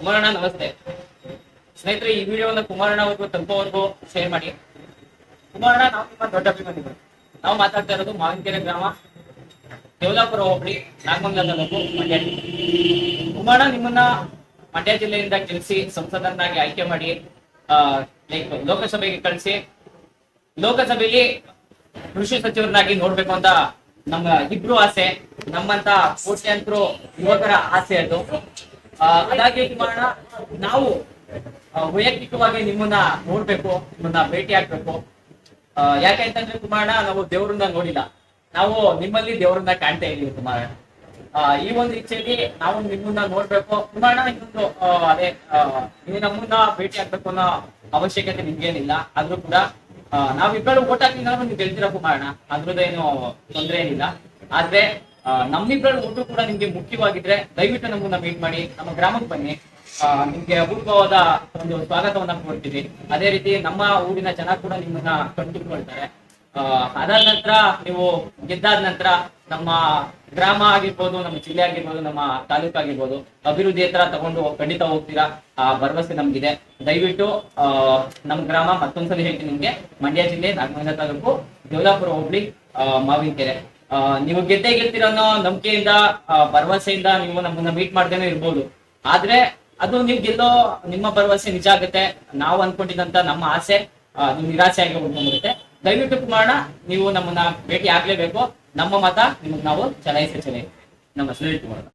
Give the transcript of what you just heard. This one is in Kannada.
ಕುಮಾರಣ್ಣ, ನಮಸ್ತೆ. ಸ್ನೇಹಿತರೆ, ಈ ವಿಡಿಯೋವನ್ನು ಕುಮಾರಣ್ಣ ಅವ್ರಿಗೂ ತಲುಪೋವರೆಗೂ ಶೇರ್ ಮಾಡಿ. ಕುಮಾರಣ್ಣ, ನಾವು ನಿಮ್ಮ ದೊಡ್ಡ ಅಭಿಮಾನಿಗಳು. ನಾವು ಮಾತಾಡ್ತಾ ಇರೋದು ಮಾವಿನಕೆರೆ ಗ್ರಾಮ, ದೇವಲಾಪುರ ಹೋಬಳಿ ನಾಗಮಂಗಲ ತಾಲೂಕು ಮಂಡ್ಯ. ಕುಮಾರಣ್ಣ, ನಿಮ್ಮನ್ನ ಮಂಡ್ಯ ಜಿಲ್ಲೆಯಿಂದ ಗೆಲ್ಲಿಸಿ ಸಂಸದನ್ನಾಗಿ ಆಯ್ಕೆ ಮಾಡಿ ಲೈಕ್ ಲೋಕಸಭೆಗೆ ಕಳಿಸಿ, ಲೋಕಸಭೆಯಲ್ಲಿ ಕೃಷಿ ಸಚಿವರನ್ನಾಗಿ ನೋಡ್ಬೇಕು ಅಂತ ನಮ್ಮ ಇಬ್ರು ಆಸೆ, ನಮ್ಮಂತ ಕೋಟ್ಯಂತರು ಯುವಕರ ಆಸೆ ಅದು. ಅದಾಗಿ ಕುಮಾರಣ್ಣ ನಾವು ವೈಯಕ್ತಿಕವಾಗಿ ನಿಮ್ಮನ್ನ ನೋಡ್ಬೇಕು, ನಿಮ್ಮನ್ನ ಭೇಟಿ ಆಗ್ಬೇಕು. ಯಾಕೆ ಅಂತಂದ್ರೆ ಕುಮಾರಣ ನಾವು ದೇವರನ್ನ ನೋಡಿಲ್ಲ. ನಾವು ನಿಮ್ಮಲ್ಲಿ ದೇವರನ್ನ ಕಾಣ್ತಾ ಇದೀವಿ ಕುಮಾರ ಈ ಒಂದು ಇಚ್ಛೆಯಲ್ಲಿ ನಾವು ನಿಮ್ಮನ್ನ ನೋಡ್ಬೇಕು. ಕುಮಾರಣ ಇನ್ನೊಂದು ಅದೇ ನೀವು ನಮ್ಮನ್ನ ಭೇಟಿ ಆಗ್ಬೇಕು ಅನ್ನೋ ಅವಶ್ಯಕತೆ ನಿಮ್ಗೇನಿಲ್ಲ. ಆದ್ರೂ ಕೂಡ ನಾವಿಬ್ಬರು ಓಟ್ ಹಾಕಿ ನಾವು ಗೆಲ್ತೀರ ಕುಮಾರಣ ಅದ್ರದ್ದೇನು ತೊಂದರೆ ಏನಿಲ್ಲ. ಆದ್ರೆ ನಮ್ಮಿಬ್ಬರ ಊಟ ಕೂಡ ನಿಮ್ಗೆ ಮುಖ್ಯವಾಗಿದ್ರೆ ದಯವಿಟ್ಟು ನಮ್ಮನ್ನ ಮೀಟ್ ಮಾಡಿ, ನಮ್ಮ ಗ್ರಾಮಕ್ಕೆ ಬನ್ನಿ. ನಿಮ್ಗೆ ಅಪೂರ್ವವಾದ ಒಂದು ಸ್ವಾಗತವನ್ನ ಕೊಡ್ತೀವಿ ಅದೇ ರೀತಿ ನಮ್ಮ ಊರಿನ ಜನ ಕೂಡ ನಿಮ್ಮನ್ನ ಕಂಡುಕೊಳ್ತಾರೆ. ಅದಾದ ನಂತರ ನೀವು ಗೆದ್ದಾದ ನಂತರ ನಮ್ಮ ಗ್ರಾಮ ಆಗಿರ್ಬೋದು, ನಮ್ಮ ಜಿಲ್ಲೆ ಆಗಿರ್ಬೋದು, ನಮ್ಮ ತಾಲೂಕು ಆಗಿರ್ಬೋದು, ಅಭಿವೃದ್ಧಿ ಹತ್ರ ತಗೊಂಡು ಖಂಡಿತ ಹೋಗ್ತೀರಾ? ಆ, ಭರವಸೆ ನಮ್ಗಿದೆ. ದಯವಿಟ್ಟು ನಮ್ಮ ಗ್ರಾಮ ಮತ್ತೊಂದ್ಸಲ ಹೇಳ್ತೀನಿ ನಿಮ್ಗೆ. ಮಂಡ್ಯ ಜಿಲ್ಲೆ, ನಾಗಮಂಗಲ ತಾಲೂಕು ದೇವಲಾಪುರ ಹೋಬಳಿ ಮಾವಿನಕೆರೆ. ನೀವು ಗೆದ್ದೇ ಅನ್ನೋ ನಂಬಿಕೆಯಿಂದ ಭರವಸೆಯಿಂದ ನೀವು ನಮ್ಮನ್ನ ಮೀಟ್ ಮಾಡ್ದೇನೆ ಇರ್ಬೋದು. ಆದ್ರೆ ಅದು ನೀವು ಗೆಲ್ಲೋ ನಿಮ್ಮ ಭರವಸೆ ನಿಜ ಆಗುತ್ತೆ. ನಾವು ಅನ್ಕೊಂಡಿದ್ದಂತ ನಮ್ಮ ಆಸೆ ನಿಮ್ ನಿರಾಸೆ ಆಗಿ ಉಳ್ಕೊಂಡ್ಬಿಡುತ್ತೆ ದಯವಿಟ್ಟು ಕುಮಾರಣ ನೀವು ನಮ್ಮನ್ನ ಭೇಟಿ ಆಗ್ಲೇಬೇಕು. ನಮ್ಮ ಮತ ನಿಮಗೆ ನಾವು ಚಲಾಯಿಸಿ ಚಲಾಯಿಸಿ ನಮ್ಮ ಸುನೀಲ್ ಕುಮಾರ್